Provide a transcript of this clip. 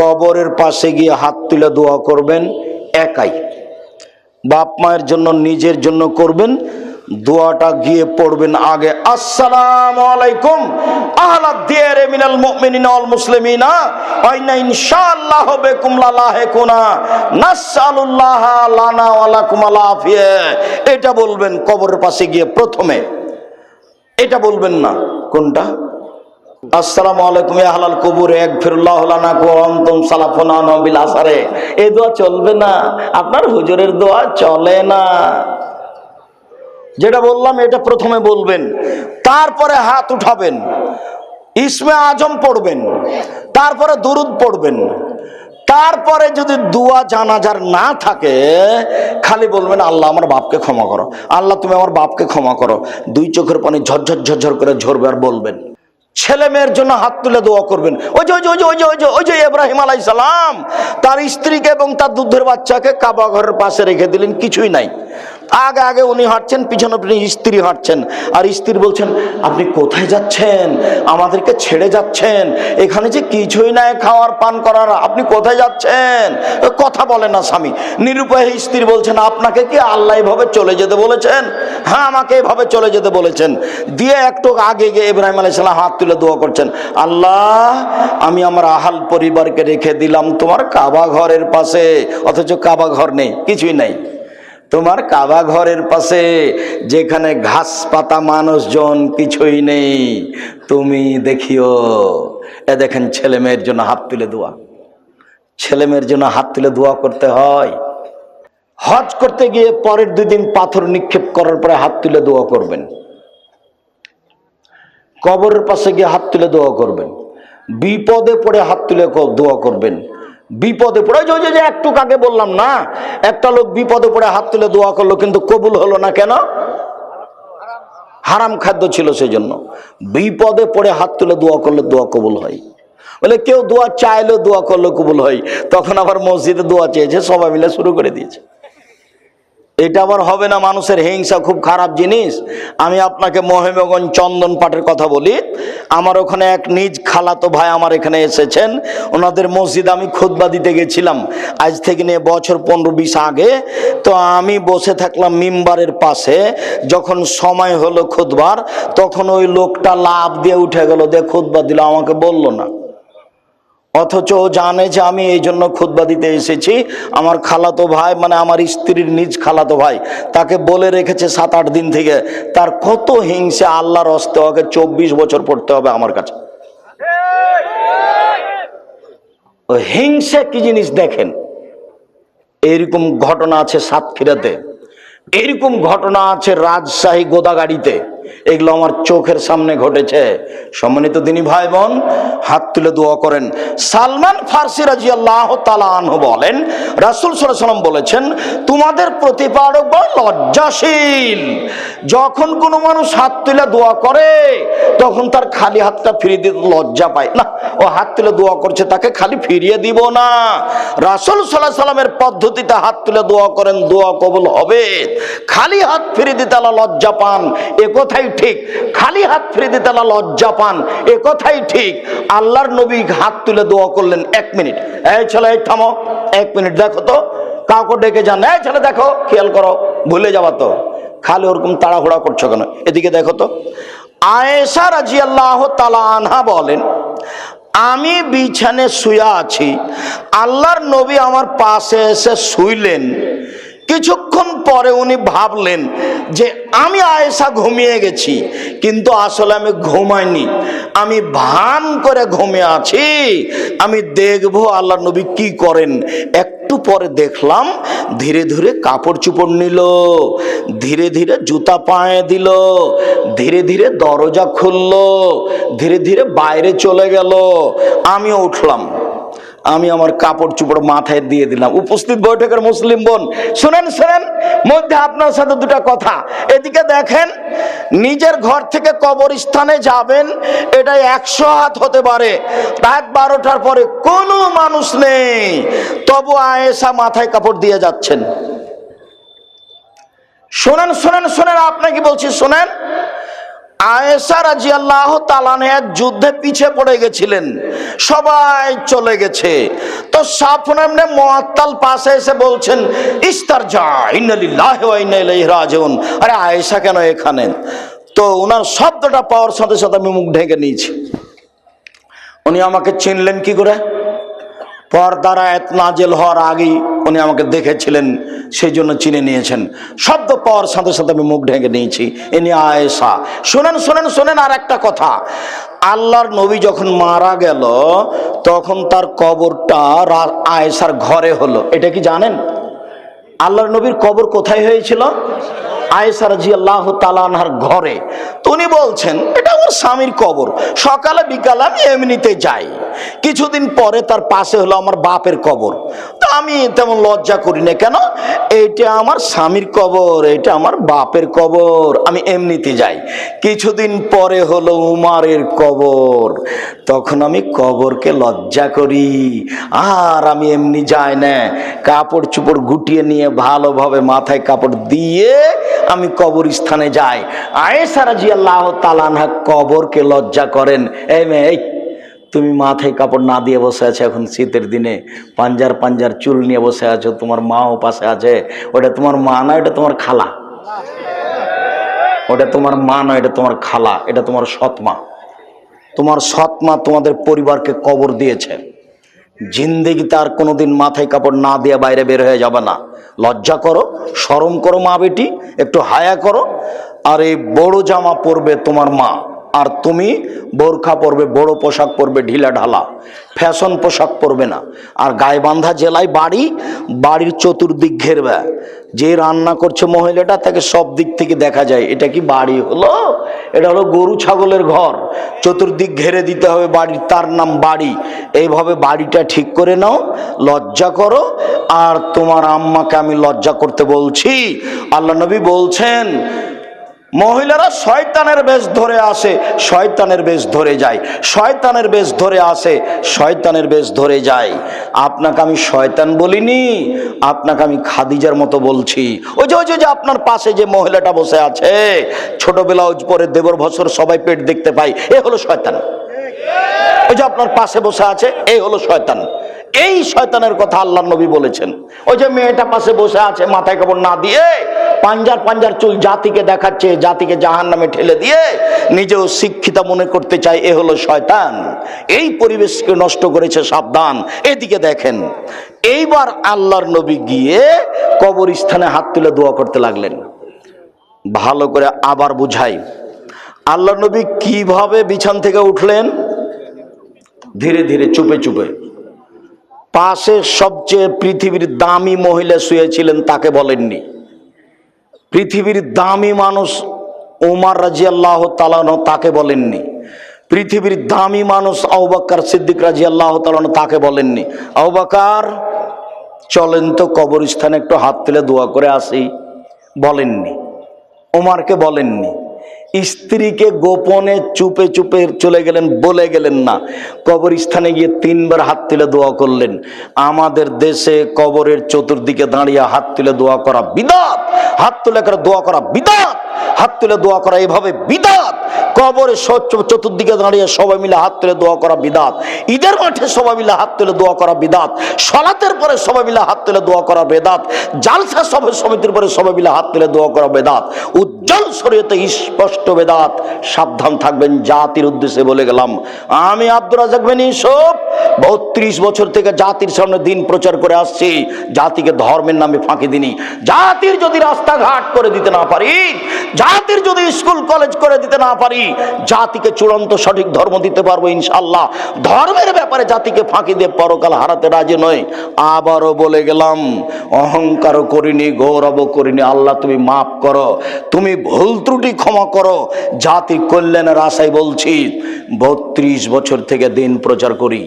কবরের পাশে গিয়ে হাত তুলে দোয়া করবেন, একাই। বাপ মায়ের জন্য, নিজের জন্য করবেন, দোয়াটা গিয়ে পড়বেন আগে। আসসালাম আলাইকুম। আহলা দিয়ারে মিনাল মুমিনিনা ওয়াল মুসলিমিনা। আইনা ইনশাআল্লাহ বিকুম লা লাহিকুনা নাসআলুল্লাহ লানা ওয়া লাকুম আল আফিয়া। এটা বলবেন কবরের পাশে গিয়ে প্রথমে। এটা বলবেন না। কোনটা? কুবুর এই দোয়া চলবে না, আপনার হুজুরের দোয়া চলে না। যেটা বললাম, এটা প্রথমে বলবেন, তারপরে হাত উঠাবেন, ইসমে আজম পড়বেন, তারপরে দুরুদ পড়বেন, তারপরে যদি দুয়া জানাজার না থাকে, খালি বলবেন, আল্লাহ আমার বাপকে ক্ষমা করো। আল্লাহ, তুমি আমার বাপকে ক্ষমা করো। দুই চোখের পানি ঝরঝর ঝরঝর করে ঝরবে আর বলবেন। ছেলে মেয়ের জন্য হাত তুলে দোয়া করবেন। ওই যে ওই যে ওই যে ওই যে ওই যে ইব্রাহিম আলাই সালাম, তার স্ত্রীকে এবং তার দুধের বাচ্চাকে কাবা ঘরের পাশে রেখে দিলেন, কিছুই নাই। আগে আগে উনি হাঁটছেন, পিছনে স্ত্রী হাঁটছেন। আর স্ত্রী বলছেন, আপনি কোথায় যাচ্ছেন? আমাদেরকে ছেড়ে যাচ্ছেন। এখানে যে কিছুই নাই খাওয়ার, পান করার, আপনি কোথায় যাচ্ছেন? কথা বলে না স্বামী। নিরুপায় স্ত্রী বলছেন, আপনাকে কি আল্লাহ এভাবে চলে যেতে বলেছেন? হ্যাঁ আমাকে এভাবে চলে যেতে বলেছেন। দিয়ে একটু আগে গিয়ে ইব্রাহিম আলাইসাল্লাম হাত তুলে দোয়া করছেন, আল্লাহ, আমি আমার আহাল পরিবারকে রেখে দিলাম তোমার কাবা ঘরের পাশে। অথচ কাবা ঘর নেই, কিছুই নাই। তোমার কাবা ঘরের পাশে, যেখানে ঘাস পাতা মানুষজন কিছুই নেই, তুমি দেখিও। এ দেখেন ছেলে মেয়ের জন্য হাত তুলে দোয়া। ছেলে মেয়ের জন্য হাত তুলে দোয়া করতে হয়। হজ করতে গিয়ে পরের দুই দিন পাথর নিক্ষেপ করার পরে হাত তুলে দোয়া করবেন। কবরের পাশে গিয়ে হাত তুলে দোয়া করবেন। বিপদে পড়ে হাত তুলে দোয়া করবেন। বিপদে পড়ে। ওই যে- একটু কাকে বললাম না, একটা লোক বিপদে পড়ে হাত তুলে দোয়া করল, কিন্তু কবুল হলো না কেন? হারাম খাদ্য ছিল সেই জন্য বিপদে পড়ে হাত তুলে দোয়া করলে দোয়া কবুল হয়। বলে, কেউ দোয়া চাইলেও দোয়া করলে কবুল হয়। তখন আবার মসজিদে দোয়া চেয়েছে, সবাই মিলে শুরু করে দিয়েছে। এটা আবার হবে না মানুষের হিংসা, খুব খারাপ জিনিস। আমি আপনাকে মহিমগঞ্জ চন্দন পাটের কথা বলি। আমার ওখানে এক নিজ খালাতো ভাই আমার এখানে এসেছেন। ওনাদের মসজিদ আমি খুতবা দিতে গেছিলাম। আজ থেকে নিয়ে বছর পনেরো বিশ আগে। তো আমি বসে থাকলাম মিম্বারের পাশে। যখন সময় হলো খুদবার তখন ওই লোকটা লাভ দিয়ে উঠে গেল। দিয়ে খুতবা দিল, আমাকে বলল না। অথচ জানে যে আমি এই জন্য খুতবা দিতে এসেছি। আমার খালাতো ভাই মানে আমার স্ত্রীর নিজ খালাতো ভাই, তাকে বলে রেখেছে সাত আট দিন থেকে। তার কত হিংসে আল্লাহর হস্তে ওকে চব্বিশ বছর পড়তে হবে আমার কাছে। হিংসে কি জিনিস দেখেন? এইরকম ঘটনা আছে সাতক্ষীরাতে। এরকম ঘটনা আছে রাজশাহী গোদাগাড়িতে। এগুলো আমার চোখের সামনে ঘটেছে। সম্মানিত দিনী ভাই বোন হাত তুলে দোয়া করেন। সালমান ফার্সি রাজি আল্লাহ তালাহ বলেন, রাসুল সাল্লাম বলেছেন, তোমাদের প্রতিপারক বড় লজ্জাশীল। যখন কোনো মানুষ হাত তুলে দোয়া করে, তখন তার খালি হাতটা ফিরিয়ে দিতে লজ্জা পায়। না, ও হাত তুলে দোয়া করছে, তাকে খালি ফিরিয়ে দিব না। রাসুল সাল্লাহ সাল্লামের পদ্ধতিতে হাত তুলে দোয়া করেন, দোয়া কবুল হবে। খালি হাত ফিরিয়ে দিতে লজ্জা পান। এ কথাই ঠিক। খালি হাত ফিরে দিতে লজ্জা পান। এ কথাই ঠিক। আল্লাহর নবী হাত তুলে দোয়া করলেন এক মিনিট। এই ছেলে, এই থামো। এক মিনিট, দেখো তো। কাউকে ডেকে যান। এই ছেলে, দেখো, খেয়াল করো, ভুলে যাবা তো। খালি ওরকম তাড়াহুড়া করছ কেন? এদিকে দেখো তো। আয়েশা রাজি আল্লাহ তালা আনহা বলেন, আমি বিছানে শুয়ে আছি। আল্লাহর নবী আমার পাশে এসে শুইলেন। কিছুক্ষণ পরে উনি ভাবলেন যে আমি আয়েশা ঘুমিয়ে গেছি, কিন্তু আসলে আমি ঘুমাইনি। আমি ভান করে ঘুমিয়ে আছি। আমি দেখব আল্লাহ নবী কি করেন। একটু পরে দেখলাম ধীরে ধীরে কাপড় চুপড় নিল, ধীরে ধীরে জুতা পায়ে দিল, ধীরে ধীরে দরজা খুললো, ধীরে ধীরে বাইরে চলে গেল। আমিও উঠলাম। আমি আমার কাপড় চুপড় মাথায় দিয়ে দিলাম। উপস্থিত বৈঠকের মুসলিম বোন, শুনেন শুনেন, মধ্যে আপনার সাথে দুটা কথা। এদিকে দেখেন, নিজের ঘর থেকে কবরস্থানে যাবেন এটা একশো হাত হতে পারে। রাত বারোটার পরে কোনো মানুষ নেই। তবু আয়েসা মাথায় কাপড় দিয়ে যাচ্ছেন। শোনেন শোনেন শোনেন, আপনাকে বলছি, শোনেন। আয়েশা রাজি আল্লাহ যুদ্ধে পিছে পড়ে গেছিলেন। সবাই চলে গেছে। তো সাফনামনে মোয়াত্তাল পাশে এসে বলছেন ইস্তার যা রাজিউন। আরে আয়েশা কেন এখানে? তো ওনার শব্দটা পাওয়ার সাথে সাথে আমি মুখ ঢেকে নিয়েছি। উনি আমাকে চিনলেন কি করে? পর্দার আয়াত নাজেল হওয়ার আগেই উনি আমাকে দেখেছিলেন সেই জন্য চিনে নিয়েছেন। শব্দ পাওয়ার সাথে সাথে আমি মুখ ঢেকে নিয়েছি। ইনি আয়েশা। শোনেন শোনেন শোনেন আর একটা কথা। আল্লাহর নবী যখন মারা গেল, তখন তার কবরটা রা- আয়েশার ঘরে হলো। এটা কি জানেন? আল্লাহর নবীর কবর কোথায় হয়েছিল? আয়েশা রাজি আল্লাহ তালানহার ঘরে। তো উনি বলছেন, এটা আমার স্বামীর কবর। সকালে, বিকালে আমি এমনিতে যাই। কিছুদিন পরে তার পাশে হলো আমার বাপের কবর। তো আমি তেমন লজ্জা করি না। কেন? এইটা আমার স্বামীর কবর এটা আমার বাপের কবর। আমি এমনিতে যাই। কিছুদিন পরে হলো উমারের কবর। তখন আমি কবরকে লজ্জা করি। আর আমি এমনি যাই না। কাপড় চুপড় গুটিয়ে নিয়ে ভালোভাবে মাথায় কাপড় দিয়ে আমি কবরস্থানে যাই। আয়েশা রাজি আল্লাহ তালানহা কবরকে লজ্জা করেন। এই মেয়ে, এই, তুমি মাথায় কাপড় না দিয়ে বসে আছে এখন শীতের দিনে। পাঞ্জার পাঞ্জার চুল নিয়ে বসে আছো, তোমার মাও পাশে আছে। ওটা তোমার মা না এটা তোমার খালা? ওটা তোমার মা নয় এটা তোমার খালা? এটা তোমার সৎ মা। তোমার সৎ মা তোমাদের পরিবারকে কবর দিয়েছে। জিন্দেগিতে তার কোনোদিন মাথায় কাপড় না দিয়ে বাইরে বের হয়ে যাবে না। লজ্জা করো সরম করো মা বেটি, একটু হায়া করো, আর এই বড় জামা পরবে তোমার মা। আর তুমি বোরখা পরবে, বড় পোশাক পরবে, ঢিলা ঢালা। ফ্যাশন পোশাক পরবে না। আর গায়ে বান্ধা জেলায় বাড়ি, বাড়ির চতুর্দিক ঘেরবে। যে রান্না করছে মহিলাটা, তাকে সব দিক থেকে দেখা যায়। এটা কি বাড়ি হলো? এটা হলো গরু ছাগলের ঘর। চতুর্দিক ঘেরে দিতে হবে বাড়ির, তার নাম বাড়ি। এইভাবে বাড়িটা ঠিক করে নাও, লজ্জা করো। আর তোমার আম্মাকে আমি লজ্জা করতে বলছি। আল্লাহ নবী বলছেন মহিলারা শয়তানের বেশ ধরে আসে, শয়তানের বেশ ধরে যায়। শয়তানের বেশ ধরে আসে, শয়তানের বেশ ধরে যায়। আপনাকে আমি শয়তান বলিনি, আপনাকে আমি খাদিজার মতো বলছি। ওই যে, ওই যে- আপনার পাশে যে মহিলাটা বসে আছে, ছোট ব্লাউজ পরে দেবর বছর সবাই পেট দেখতে পাই এ হলো শয়তান। ওই যে, আপনার পাশে বসে আছে এই হলো শয়তান। এই শয়তানের কথা আল্লাহ নবী বলেছেন। ওই যে, মেয়েটা পাশে বসে আছে, মাথায় কাপড় না দিয়ে পাঞ্জার পাঞ্জার চুল জাতিকে দেখাচ্ছে, জাতিকে জাহান নামে ঠেলে দিয়ে নিজেও শিক্ষিতা মনে করতে চায়, এ হলো শয়তান। এই পরিবেশকে নষ্ট করেছে সাবধান। এদিকে দেখেন, এইবার আল্লাহর নবী গিয়ে কবরস্থানে হাত তুলে দোয়া করতে লাগলেন। ভালো করে আবার বুঝাই আল্লাহ নবী কীভাবে বিছান থেকে উঠলেন? ধীরে ধীরে, চুপে চুপে। পাশে সবচেয়ে পৃথিবীর দামি মহিলা শুয়েছিলেন, তাকে বলেননি। পৃথিবীর দামি মানুষ ওমার রাজি আল্লাহ তালানো তাকে বলেননি। পৃথিবীর দামি মানুষ আহবাকার সিদ্দিক রাজি আল্লাহ তালানো তাকে বলেননি। আহবাকার চলেন তো কবরস্থানে একটু হাত তুলে দোয়া করে আসি। বলেননি। ওমারকে বলেননি। স্ত্রীকে গোপনে চুপে চুপে চলে গেলেন, বলে গেলেন না। কবরস্থানে গিয়ে তিনবার হাত তুলে দোয়া করলেন। আমাদের দেশে কবরের চতুর্দিকে দাঁড়িয়ে হাত তুলে দোয়া করা বিদাত। হাত তুলে করে দোয়া করা বিদাত। হাত তুলে দোয়া করা এভাবে বিদাত। কবরে চতুর্দিকে দাঁড়িয়ে সবাই মিলে হাত তুলে দোয়া করা বিদাত। ঈদের মাঠে সবাই মিলে হাত তুলে দোয়া করা বিদাত। সলাতের পরে সবাই মিলে হাত তুলে দোয়া করা বেদাত। জালসা সভা সমিতির পরে সবাই মিলে হাত তুলে দোয়া করা বেদাত। উজ্জ্বল শরীয়তে স্পষ্ট বেদাত। সাবধান থাকবেন জাতির উদ্দেশ্যে বলে গেলাম। আমি আব্দুর রাজাক বিন ইউসুফ। বত্রিশ বছর থেকে জাতির সামনে দিন প্রচার করে আসছি। জাতিকে ধর্মের নামে ফাঁকি দিনি জাতির যদি রাস্তাঘাট করে দিতে না পারি, জাতির যদি স্কুল, কলেজ করে দিতে না পারি জাতিকে চূড়ান্ত সঠিক ধর্ম দিতে পারব ইনশাল্লাহ ধর্মের ব্যাপারে জাতিকে ফাঁকি দিয়ে পরকাল হারাতে রাজি নয়। আবারও বলে গেলাম, অহংকার করিনি, গৌরব করিনি। আল্লাহ, তুমি মাফ করো। তুমি ভুল ত্রুটি ক্ষমা করো। জাতি কল্যাণের আশায় বলছি, বত্রিশ বছর থেকে দিন প্রচার করি।